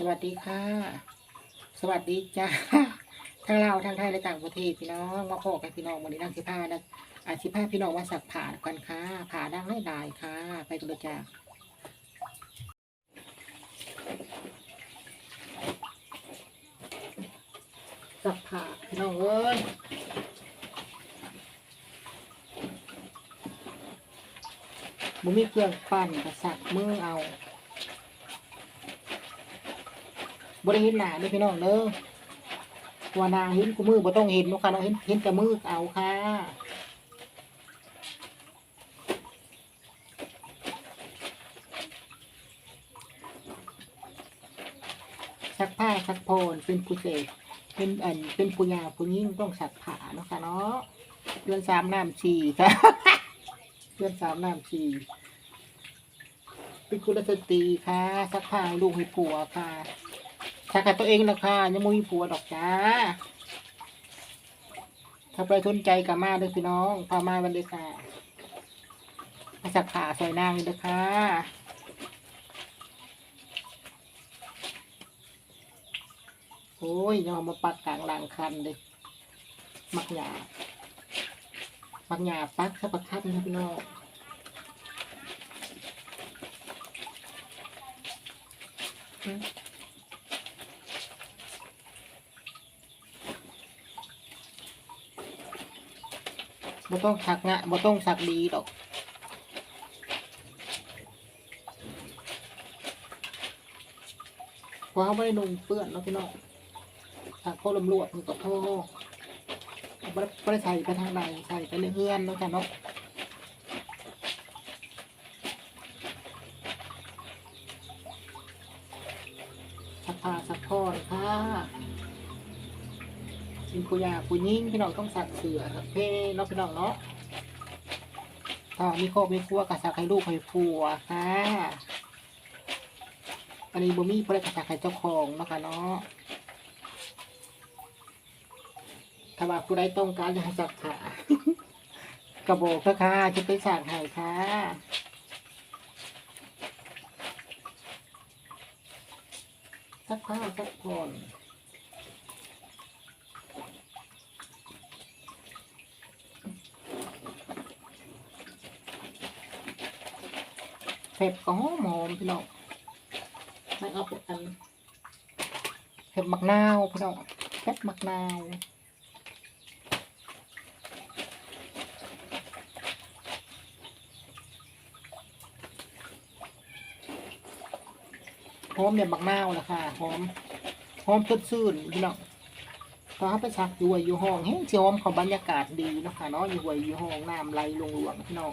สวัสดีค่ะ สวัสดีจ้าทั้งเราทั้งไทยและต่างประเทศพี่น้องมาพบกันพี่น้องวันนี้นั่งสิผ้านะอาสิผ้าพี่น้องว่าสักผ่ากันค่ะผ่าดังไม่ได้ค่ะ ไปกันเลยจ้าสักผ่าพี่น้องเอ้ยบุมีเครื่องปั่นกับสักมือเอา บริเห็นหน้าเด้อพี่น้องเด้อว่านางเห็นกูมือบ่ต้องเห็นเนาะค่ะเนาะเห็นเห็นแต่มือเอาค่ะซักผ้าซักพนเป็นผู้เสกเป็นอันเป็นผู้ยาผู้ยิ่งต้องสักผ้าเนาะค่ะเนาะเดือนสามน้ำสี่ค่ะเดือนสามน้ำสี่เป็นกุลสตรีค่ะซักผ้าลูกให้ผัวค่ะ ถ้ากับตัวเองนะคะยังมุ้ยผัวดอกจ้า ถ้าไปทุนใจกับมาเลยพี่น้องพามาวันเลยค่ะมาสักขาใส่นางเลยนะคะโอ้ยยอมมาปักกลางลางคันเลยมักหยามักหยาปักถ้าปักคันนะพี่น้อง บ่ต้องสักงะบ่ต้องสักดีดอกเพราไม่ได้นุ่งเปื้อนเนาะพี่น้องสักเขาลำรวดมันก็โทษไม่ได้ไม่ได้ใส่ไปทางใดใส่ไปในเฮือนเนาะจ้ะเนาะสักผ้าสักพอนค่ะ เป็นผู้ยาผู้ยิ่งพี่น้องต้องสักเสือสักเพเนาะพี่น้องเนาะถ้ามีโครอบมีครัวก็สักให้ลูกให้ผัวค่ะอันนี้บ่มีเพราะได้กระสักให้เจ้าของเนาะค่ะเนาะถ้าว่าผู้ใดต้องการจะสักขากระบอกก็ค่ะจะไปสักให้ค่ะสักผ้าสักผ่อน เผ็ดก็หอมหอมพี่น้องไม่เอาเป็นอันเผ็ดมักนาวพี่น้องเผ็ดมักนาวหอมเนี่ยมักนาวแหละค่ะหอมหอมสดชื่นพี่น้องตอนเขาไปชักอยู่ไว้อยู่ห้องเฮ้ยหอมเขาบรรยากาศดีนะคะเนาะอยู่ไว้อยู่ห้องน้ำไหลลงหลวงพี่น้อง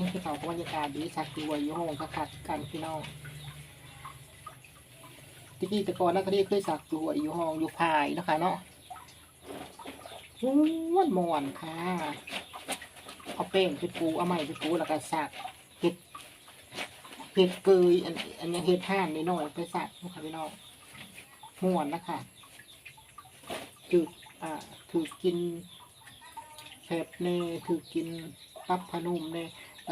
นี่คือเขาบรรยากาศดีสักดีวัยโยงคักกันพี่น้องที่นี่แต่ก่อนนักเรียนเคยสักอยู่หัวอยู่ห้องอยู่พายนะคะเนาะม้วนมวนค่ะ เอาเป้งไปปูเอาไม้ไปปูแล้วก็สักเห็ดเห็ดเกยอันอันนี้เห็ดห่านนิดหน่อยไปสักนะคะพี่น้องม่วนนะคะถืออ่าถือกินแผบเน่ถือกินปับพนุ่มเน่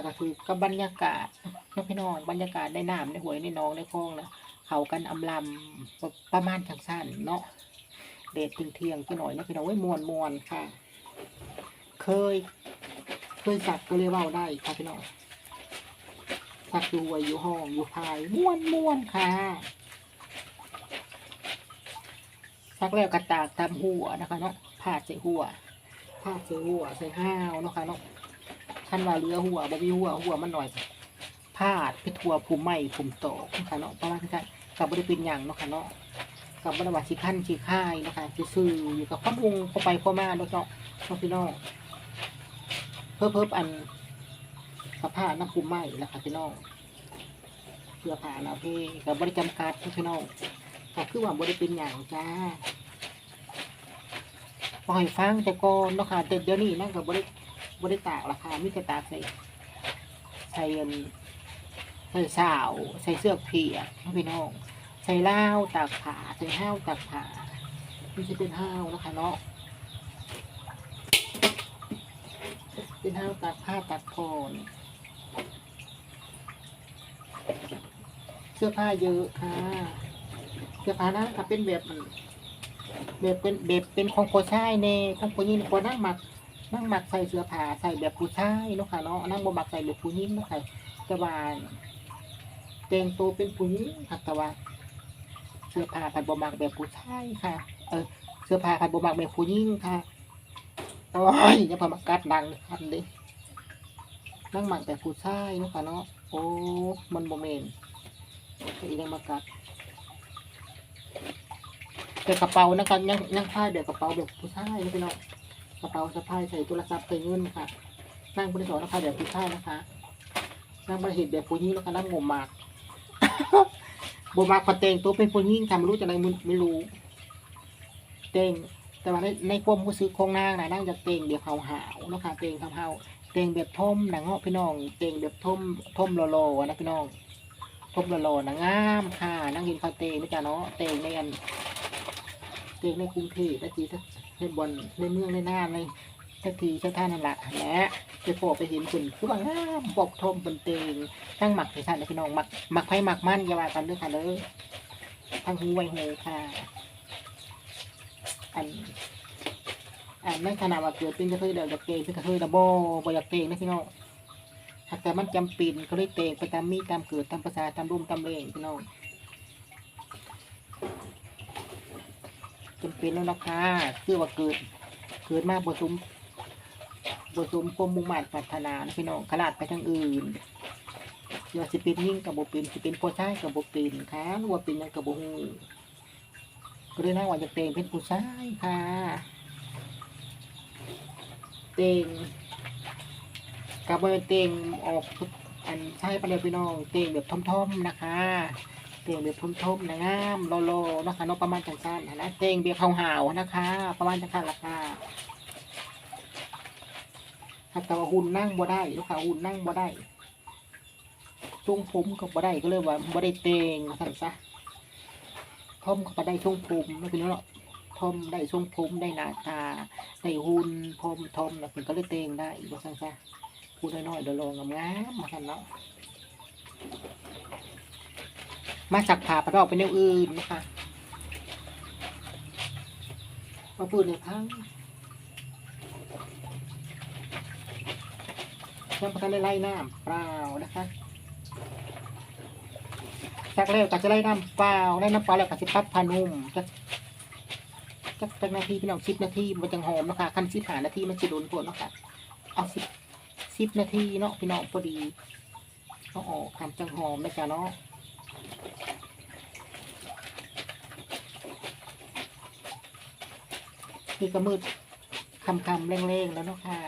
แล้วก็คือกับบรรยากาศเนาะพี่น้องบรรยากาศในน้ำในหวยในหนองในคลองนะเขากันอำลำประมาณทางสั้นเนาะเดทถึงเที่ยงไปหน่อยนะพี่น้องไว้มวนมวนค่ะ เคย เคยสักก็เลยเว่าได้ค่ะพี่น้องสักอยู่หวยอยู่ห้องอยู่พายมวนมวนค่ะสักแล้วกระตากตามหัวนะคะเนาะผาใส่หัวผาใส่หัวใส่ห้าวนะคะเนาะ ท่านว่าเรือหัวบ่มีหัวหัวมันหน่อยพาดไปทัวภูมิใหม่ภูมิโตค่ะเนาะประมาณนั้นกับบริเป็นอย่างเนาะค่ะเนาะกับบริวารสิขั้นสิค่ายเนาะคะซื่ออยู่กับข้อมูลเข้าไปเข้ามาเนาะเนาะเนาะพี่น้องเพิ่มเพิ่มอันสภาพน้ำภูมิใหม่แล้วค่ะพี่น้องเสื้อผ้าหนาเพกับบริจำกัดเนาพี่น้องก็คือว่าบริเป็นอย่างจ้าปล่อยฟังแต่ก่อนเนาะค่ะแต่เดี๋ยวนี้นั่งกับบริ บริตากราคามิตรตากใส่ใส่เงินใส่สาว ใส่เสื้อเพียกพี่น้อง ใส่เล้าตากผ้าใส่ห้าวตากผ้านี่จะเป็นห้าวนะคะเนาะเป็นห้าวตากผ้าตากโคนเสื้อผ้าเยอะค่ะ เสื้อผ้านะถ้าเป็นแบบแบบเป็นแบบเป็นของผู้ชายเน่ของผู้หญิงคนนั่งมัก นั่งมักใส่เสื้อผ้าใส่แบบผู้ชายเนาะค่ะเนาะนั่งบ่มักใส่แบบผู้หญิงเนาะค่ะแต่ว่าแต่งตัวเป็นผู้หญิงค่ะแต่ว่าเสื้อผ้าผัดบ่มักแบบผู้ชายค่ะ เออเสื้อผ้าผัดบ่มักแบบผู้หญิงค่ะโอ้ยอย่าพามากัดดังคันเด้นั่งมักแบบผู้ชายเนาะค่ะเนาะโอ้มันบ่แม่นอีกยังมากัดแต่กระเป๋านะคะยังยังผ้าเดี๋ยวกระเป๋าแบบผู้ชายนะพี่น้อง กระเป๋าสะพายใส่โทรศัพท์ใส่เงินค่ะนั่งบริษัทนะคะแบบผู้ชายนะคะนั่งบริเหตุแบบผู้หญิงแล้วก็นั่งงมมากบมากพอเตงตัวเป็นผู้หญิงทำไม่รู้จะอะไรมึงไม่รู้เตงแต่ว่าในในความรู้สึกของนางนะนั่งจะเตงเดี๋ยวเขาหาวนะคะเตงทำเฮาเตงแบบท่มหนังเงาะพี่น้อง เตงแบบท่มท่มโลๆนะพี่น้องท่มโลๆนะงามค่ะนั่งกินข้าวเตงนะจ๊ะเนาะเตงในอันเด็กในกรุงเทพนะจีถ้า ในบนในเมืองในหน้าในทักทีเช่าท่านนั่นแหละแหละไปโผล่ไปเห็นคนคือว่างามปกทมบนเตงตั้งหมักให้ท่านนพี่น้องหมักหมักไผ่หมักมันอย่าว่ากันเด้วยค่ะเลยทั้งหูไวหูค่ะ อันอันในขณะว่าเกิดเป็นกระเทยเดียวจะเกงเป็นกระเทยดับโบบอยากเกงนะพี่น้องหากแต่มันจำเป็นก็เลยเตงไปตามมีตามเกิดตามภาษาตามรุ่มตามเรงพี่น้อง จำเป็นแล้วนะคะคือว่าเกิด เกิดมากบสมบสมปมมุ่งมั่นปรารถนานพี่น้องขลาดไปทางอื่นอย่าสิเป็นยิ่งกับโบเป็นสิเป็นผู้ชายกับโบเป็นค่ะหรือว่าเป็นยังกับโบฮูก็เลยน่าว่าจะเตงเป็นผู้ชายค่ะเตงกับบริเตงออกทุกอันใช่ไปเลยพี่น้องเตงแบบท่อมๆนะคะ เตียงแบบทุ่มๆนะงามโลโลนะคะเนกประมาณจังสั้นนะนะเตียงแบบหาวๆนะคะ ประมาณจังสั้นราคาถ้าแต่ว่าหุ่นนั่งบ่ได้ลูกค้าหุ่นนั่งบ่ได้ช่วงผมก็บ่ได้ก็เลยว่าบ่ได้เตงสั่นซะทอมก็บ่ได้ช่วงผมไม่เป็นไรหรอกทอมได้ช่วงผมได้หน้าตาได้หุ่นพรมทอมนะเป็นก็เลยเตงได้ว่าสั่นซะพูดน้อยๆเดี๋ยวลงงามๆมาสั่นเนาะ มาจากผ่าประดอกไปแนวอื่นนะคะมาพูดในทั้งยังประกันได้ไล่น้ำเปล่านะคะจากแล้วก็จะไล่น้ำเปล่าไล่น้ำเปล่าแล้วก็จะปัดพานุ่มจะจะเป็นนาทีพี่น้องสิบนาทีมันจังหอมนะคะคันสิบหานาทีมันจะโดนปวดนะคะเอาสิบสิบนาทีเนาะพี่น้องพอดีเอาออกทำจังหอมนะจ๊ะเนาะ นี่ก็มืดคำคำๆเร่งๆแล้วเนาะค่ะ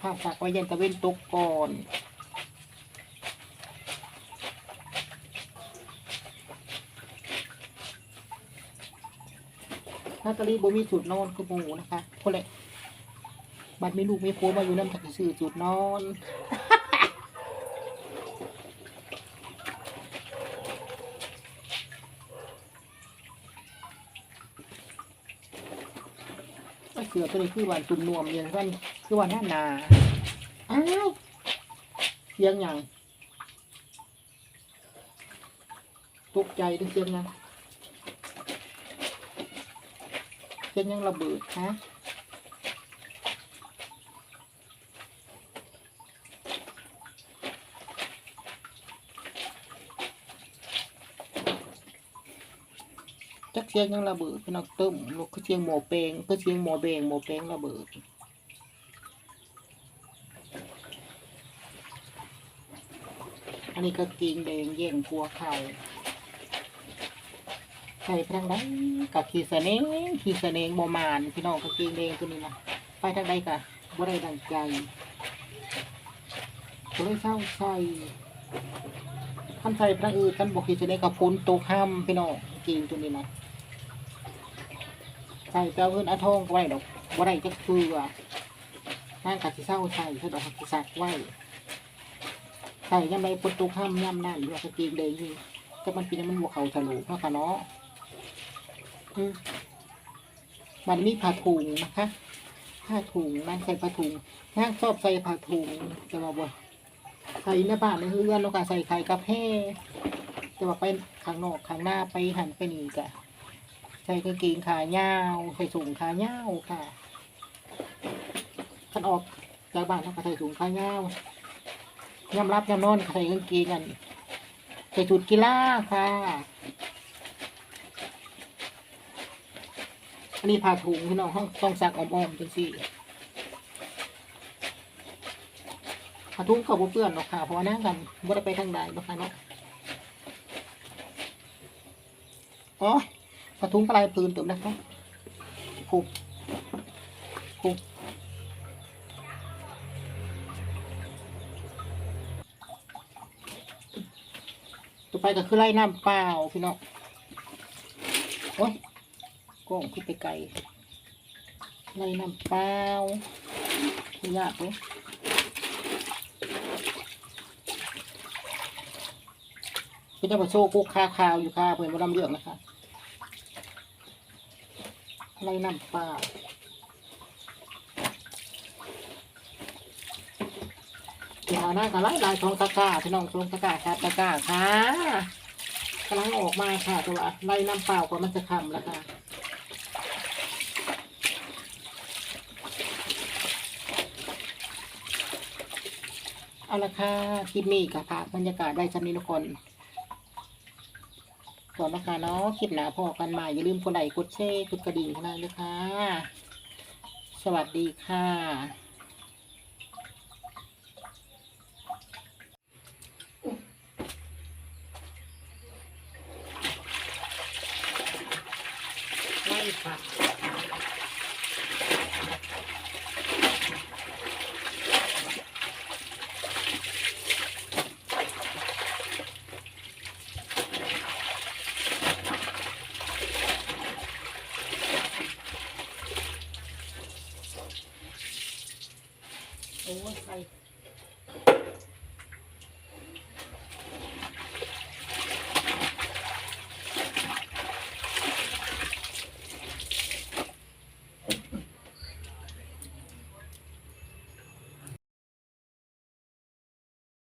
ข้าวฝากไว้เย็นตะเว้นตกก่อนนาตาลีบ่มีสูตรนอนคือหมูนะคะคนแหละบัดไมีลูกไมีโคมาอยู่น้ำถักสื่อสูตรนอน ไอ้ เสือตัวนี้คือวันตุ่มนวมเย็นวันคือวันหน้าหนาอ้าวเสียงอย่างตกใจด้วยเสียงยังเสียงยังระเบิดฮะ จักเสียงยังระเบิดเป็นนักต้มลูกเสียงหมอเปงคือเสียงหมอเบงหมอเปงระเบิดอันนี้ก็กิงแดงแย่งพัวเข่าใส่ไปทางใดกับขีเสนงขีเสนงโมมานพี่น้องก็กิงแดงตัวนี้นะไปทางใดกะบ่ได้ดังใจก็เลยเศร้าใส่ทำใส่พระอื่นกันบอกขีเสนงกับพ้นโตกห้ามพี่น้องกิงตัวนี้นะ ใส่เจ้าเงินอาทองไว้ดอกบ่ได้จะคือนั่งกับที่เศร้าใส่เพื่อดอกหักสักไว้ใส่ยังไงปนตุข้ามย่ำนั่นหรือว่าสกีเลยนี่แต่มันเป็นมันหัวเขาทะลุเนาะค่ะเนาะอืมมันมีผ้าถุงนะคะผ้าถุงนั่งใส่ผ้าถุงนั่งชอบใส่ผ้าถุงจะมาบ่ใส่ในบ้านในเรือนแล้วก็ใส่ไข่กาแฟแต่ว่าไปข้างนอกข้างหน้าไปหันไปนี่กะ ใส่กางเกงขายาวใส่สูงขายาวค่ะขันออกจากบ้านแล้วก็ใส่สูงขายาวยำรับยำนอนใส่กางเกงกันใส่ชุดกีฬาค่ะอันนี้ผ้าถุงพี่น้องห้องต้องซักอ้อมๆจังสี่ผ้าถุงเขาบ่เปื้อนหรอกค่ะเพราะว่านั่งกันบ่ได้ไปทางใดบ่ค่ะเนาะอ๋อ ผ้าถุงปลายปืนเติมนะคะผูกผูกต่อไปก็คือไล่น้ำเปล่าพี่น้องโอ้ยกล้องขึ้นไปไกลในน้ำเปล่าไม่ยากเลยเป็นจะมาโชว์กุ๊กคาคาวอยู่ค่ะเพื่อนมาดำเรื่องนะคะ ในน้ำปลาเดี๋ยวน้ากันไล่ลายทองตะกร้าพี่น้องทองตะกร้าครับตะกร้าค่ะกำลังออกมาค่ะต่ว่าไล่น้ำเปล่าก็มันจะคำแล้วค่ะเอาละค่ะคลิปนี้กับภาพบรรยากาศได้สำนี้ทุกคน ก่อนนะคะเนาะคลิปหนาพอกันใหม่อย่าลืมกดไลค์กดแชร์กดกระดิ่งให้ด้วยค่ะ สวัสดีค่ะ ไม่ค่ะ โอ้ยไป